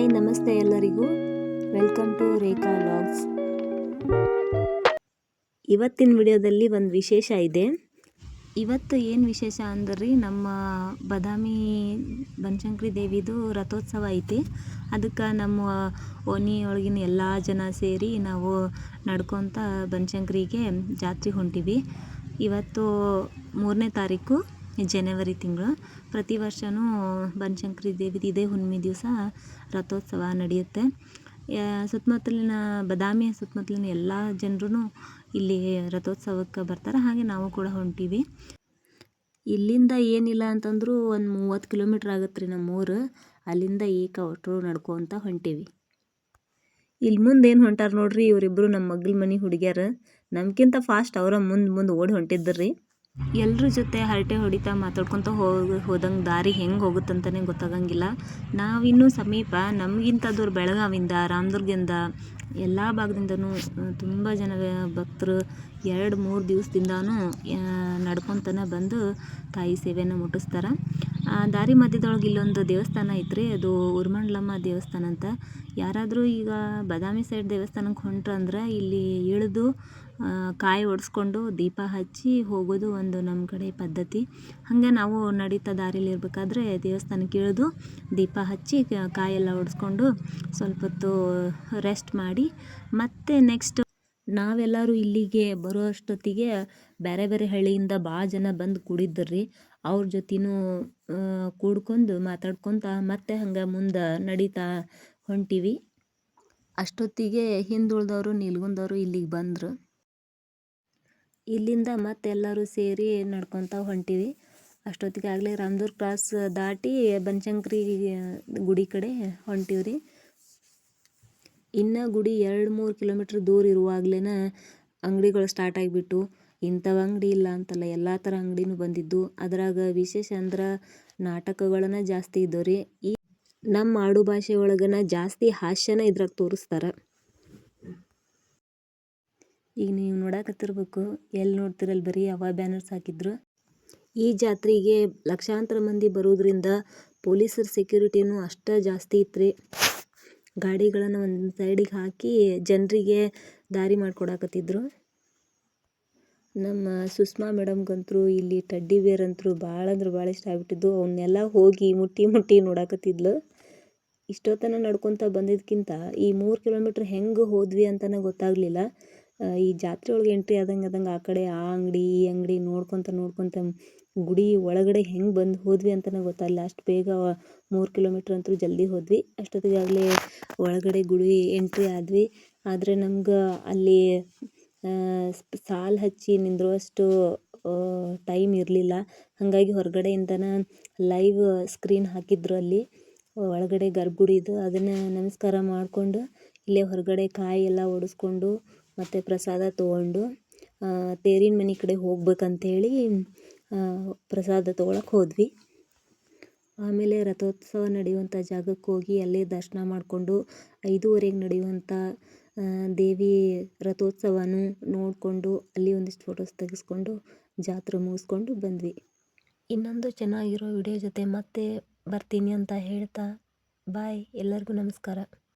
Hi, ನಮಸ್ತೆ ಎಲ್ಲರಿಗೂ. Welcome to Rekha vlogs. ಇವತ್ತಿನ ವಿಡಿಯೋದಲ್ಲಿ ಒಂದು ವಿಶೇಷ ಇದೆ. ಇವತ್ತು ಏನು ವಿಶೇಷ ಅಂದ್ರೆ, ನಮ್ಮ ಬದಾಮಿ ಬನಶಂಕರಿ ದೇವಿದು ರಥೋತ್ಸವ ಐತಿ. ಅದಕ್ಕೆ ನಮ್ಮ ಓಣಿ ಒಳಗಿನ ಎಲ್ಲ ಜನ ಸೇರಿ ನಾವು ನಡ್ಕೊತ ಬನಶಂಕರಿಗೆ ಜಾತ್ರೆ ಹೊಂಟೀವಿ. ಇವತ್ತು ಮೂರನೇ ತಾರೀಕು. ಜನವರಿ ತಿಂಗಳು. ಪ್ರತಿ ವರ್ಷವೂ ಬನಶಂಕರಿ ದೇವಿದು ಇದೇ ಹುಣ್ಣಿಮೆ ದಿವಸ ರಥೋತ್ಸವ ನಡೆಯುತ್ತೆ. ಸುತ್ತಮುತ್ತಲಿನ, ಬದಾಮಿಯ ಸುತ್ತಮುತ್ತಲಿನ ಎಲ್ಲ ಜನರೂ ಇಲ್ಲಿ ರಥೋತ್ಸವಕ್ಕೆ ಬರ್ತಾರೆ. ಹಾಗೆ ನಾವು ಕೂಡ ಹೊಂಟೀವಿ. ಇಲ್ಲಿಂದ ಏನಿಲ್ಲ ಅಂತಂದರೂ ಒಂದು ಮೂವತ್ತು ಕಿಲೋಮೀಟ್ರ್ ಆಗುತ್ತೆ ರೀ ನಮ್ಮೂರು. ಅಲ್ಲಿಂದ ಏಕ ಒಟ್ಟರು ನಡ್ಕೊತ ಹೊಂಟೀವಿ. ಇಲ್ಲಿ ಮುಂದೆ ಏನು ಹೊಂಟಾರ ನೋಡ್ರಿ ಇವರಿಬ್ಬರು ನಮ್ಮ ಮಗ್ಳ ಮನೆ ಹುಡುಗ್ಯಾರ. ನಮ್ಗಿಂತ ಫಾಸ್ಟ್ ಅವರ ಮುಂದೆ ಮುಂದೆ ಓಡಿ ಹೊಂಟಿದ್ರಿ ಎಲ್ಲರ ಜೊತೆ ಹರಟೆ ಹೊಡಿತಾ ಮಾತಾಡ್ಕೊತ ಹೋಗಿ, ಹೋದಂಗೆ ದಾರಿ ಹೆಂಗೆ ಹೋಗುತ್ತಂತಲೇ ಗೊತ್ತಾಗಂಗಿಲ್ಲ. ನಾವಿನ್ನೂ ಸಮೀಪ ನಮಗಿಂತ ದೂರ ಬೆಳಗಾವಿಂದ, ರಾಮದುರ್ಗದಿಂದ, ಎಲ್ಲ ಭಾಗದಿಂದನೂ ತುಂಬ ಜನ ಭಕ್ತರು ಎರಡು ಮೂರು ದಿವಸದಿಂದನೂ ನಡ್ಕೊತನ ಬಂದು ತಾಯಿ ಸೇವೆಯನ್ನು ಮುಟ್ಟಿಸ್ತಾರೆ ದಾರಿ ಮಧ್ಯದೊಳಗೆ ಇಲ್ಲೊಂದು ದೇವಸ್ಥಾನ ಐತ್ರಿ ಅದು ಉರ್ಮಂಡ್ಲಮ್ಮ ದೇವಸ್ಥಾನ ಅಂತ. ಯಾರಾದರೂ ಈಗ ಬಾದಾಮಿ ಸೈಡ್ ದೇವಸ್ಥಾನಕ್ಕೆ ಹೊಂಟ್ರಂದ್ರೆ ಇಲ್ಲಿ ಇಳಿದು ಕಾಯಿ ಒಡೆಸ್ಕೊಂಡು ದೀಪ ಹಚ್ಚಿ ಹೋಗೋದು ಒಂದು ನಮ್ಮ ಕಡೆ ಪದ್ಧತಿ. ಹಾಗೆ ನಾವು ನಡೀತಾ ದಾರಿಲಿ ಇರಬೇಕಾದ್ರೆ ದೇವಸ್ಥಾನಕ್ಕೆ ಇಳಿದು ದೀಪ ಹಚ್ಚಿ ಕಾಯೆಲ್ಲ ಒಡೆಸ್ಕೊಂಡು ಸ್ವಲ್ಪ ಹೊತ್ತು ರೆಸ್ಟ್ ಮಾಡಿ, ಮತ್ತೆ ನೆಕ್ಸ್ಟ್ ನಾವೆಲ್ಲರೂ ಇಲ್ಲಿಗೆ ಬರೋ ಅಷ್ಟೊತ್ತಿಗೆ ಬೇರೆ ಬೇರೆ ಹಳ್ಳಿಯಿಂದ ಭಾಳ ಜನ ಬಂದು ಕೂಡಿದ್ದರು ಅವ್ರ ಜೊತೆನೂ ಕೂಡ್ಕೊಂಡು ಮಾತಾಡ್ಕೊತ ಮತ್ತೆ ಹಂಗೆ ಮುಂದೆ ನಡೀತಾ ಹೊಂಟೀವಿ. ಅಷ್ಟೊತ್ತಿಗೆ ಹಿಂದುಳಿದವರು, ನಿಲ್ಗುಂದವರು ಇಲ್ಲಿಗೆ ಬಂದರು. ಇಲ್ಲಿಂದ ಮತ್ತೆಲ್ಲರೂ ಸೇರಿ ನಡ್ಕೊತ ಹೊಂಟೀವಿ. ಅಷ್ಟೊತ್ತಿಗೆ ಆಗಲೇ ರಾಮದುರ್ ಕ್ರಾಸ್ ದಾಟಿ ಬನಶಂಕರಿ ಗುಡಿ ಕಡೆ ಹೊಂಟೀವಿ ರೀ ಇನ್ನು ಗುಡಿ ಎರಡು ಮೂರು ಕಿಲೋಮೀಟ್ರ್ ದೂರ ಇರುವಾಗ್ಲೇ ಅಂಗಡಿಗಳು ಸ್ಟಾರ್ಟ್ ಆಗಿಬಿಟ್ಟು, ಇಂಥವು ಅಂಗಡಿ ಇಲ್ಲ ಅಂತಲ್ಲ, ಎಲ್ಲ ಥರ ಅಂಗಡಿನೂ ಬಂದಿದ್ದು. ಅದ್ರಾಗ ವಿಶೇಷ ಅಂದ್ರೆ ನಾಟಕಗಳನ್ನ ಜಾಸ್ತಿ ಇದ್ದವು ರೀ ಈ ನಮ್ಮ ಆಡು ಭಾಷೆ ಒಳಗನ ಜಾಸ್ತಿ ಹಾಸ್ಯನ ಇದ್ರಾಗ ತೋರಿಸ್ತಾರೆ. ಈಗ ನೀವು ನೋಡಕತ್ತಿರ್ಬೇಕು ಎಲ್ಲಿ ನೋಡ್ತಿರಲ್ಲ ಬರೀ ಅವ ಬ್ಯಾನರ್ಸ್ ಹಾಕಿದ್ರು. ಈ ಜಾತ್ರೆಗೆ ಲಕ್ಷಾಂತರ ಮಂದಿ ಬರೋದ್ರಿಂದ ಪೊಲೀಸರ ಸೆಕ್ಯೂರಿಟಿನೂ ಅಷ್ಟೇ ಜಾಸ್ತಿ ಇತ್ತು ರೀ ಗಾಡಿಗಳನ್ನು ಒಂದು ಸೈಡಿಗೆ ಹಾಕಿ ಜನರಿಗೆ ದಾರಿ ಮಾಡಿಕೊಡಾಕತ್ತಿದ್ರು. ನಮ್ಮ ಸುಷ್ಮಾ ಮೇಡಮ್ಗಂತೂ ಇಲ್ಲಿ ಟಡ್ಡಿ ಬೇರ್ ಅಂತೂ ಭಾಳ ಅಂದ್ರೆ ಭಾಳ ಇಷ್ಟ ಆಗ್ಬಿಟ್ಟಿದ್ದು. ಅವನ್ನೆಲ್ಲ ಹೋಗಿ ಮುಟ್ಟಿ ಮುಟ್ಟಿ ನೋಡಕತ್ತಿದ್ಲು. ಇಷ್ಟೊತ್ತನ ನಡ್ಕೊತ ಬಂದಿದ್ದಕ್ಕಿಂತ ಈ ಮೂರು ಕಿಲೋಮೀಟ್ರ್ ಹೆಂಗೆ ಹೋದ್ವಿ ಅಂತಲೇ ಗೊತ್ತಾಗಲಿಲ್ಲ. ಈ ಜಾತ್ರೆ ಒಳಗೆ ಎಂಟ್ರಿ ಆದಂಗೆ ಆದಂಗೆ ಆ ಕಡೆ ಆ ಅಂಗಡಿ, ಈ ಅಂಗಡಿ ನೋಡ್ಕೊತ ನೋಡ್ಕೊತ ಗುಡಿ ಒಳಗಡೆ ಹೆಂಗೆ ಬಂದು ಹೋದ್ವಿ ಅಂತಲೇ ಗೊತ್ತಾಗಲಿಲ್ಲ ಅಷ್ಟು ಬೇಗ ಮೂರು ಕಿಲೋಮೀಟ್ರ್ ಅಂತೂ ಜಲ್ದಿ ಹೋದ್ವಿ. ಅಷ್ಟೊತ್ತಿಗಾಗಲೇ ಒಳಗಡೆ ಗುಡಿ ಎಂಟ್ರಿ ಆದ್ವಿ. ಆದರೆ ನಮ್ಗೆ ಅಲ್ಲಿ ಸಾಲು ಹಚ್ಚಿ ನಿಂದ್ರುವಷ್ಟು ಟೈಮ್ ಇರಲಿಲ್ಲ. ಹಾಗಾಗಿ ಹೊರಗಡೆಯಿಂದನೇ ಲೈವ್ ಸ್ಕ್ರೀನ್ ಹಾಕಿದ್ರು ಅಲ್ಲಿ. ಒಳಗಡೆ ಗರ್ಭಗುಡಿದು ಅದನ್ನು ನಮಸ್ಕಾರ ಮಾಡಿಕೊಂಡು ಇಲ್ಲೇ ಹೊರಗಡೆ ಕಾಯಿ ಎಲ್ಲ ಒಡೆಸ್ಕೊಂಡು ಮತ್ತು ಪ್ರಸಾದ ತೊಗೊಂಡು ತೇರಿನ ಮನೆ ಕಡೆ ಹೋಗ್ಬೇಕಂತೇಳಿ ಪ್ರಸಾದ ತೊಗೊಳಕ್ಕೆ ಹೋದ್ವಿ. ಆಮೇಲೆ ರಥೋತ್ಸವ ನಡೆಯುವಂಥ ಜಾಗಕ್ಕೆ ಹೋಗಿ ಅಲ್ಲೇ ದರ್ಶನ ಮಾಡಿಕೊಂಡು ಐದೂವರೆಗೆ ನಡೆಯುವಂಥ ದೇವಿ ರಥೋತ್ಸವನೂ ನೋಡಿಕೊಂಡು ಅಲ್ಲಿ ಒಂದಿಷ್ಟು ಫೋಟೋಸ್ ತೆಗೆಸ್ಕೊಂಡು ಜಾತ್ರೆ ಮುಗಿಸ್ಕೊಂಡು ಬಂದ್ವಿ. ಇನ್ನೊಂದು ಚೆನ್ನಾಗಿರೋ ವಿಡಿಯೋ ಜೊತೆ ಮತ್ತೆ ಬರ್ತೀನಿ ಅಂತ ಹೇಳ್ತಾ ಬಾಯ್ ಎಲ್ಲರಿಗೂ ನಮಸ್ಕಾರ.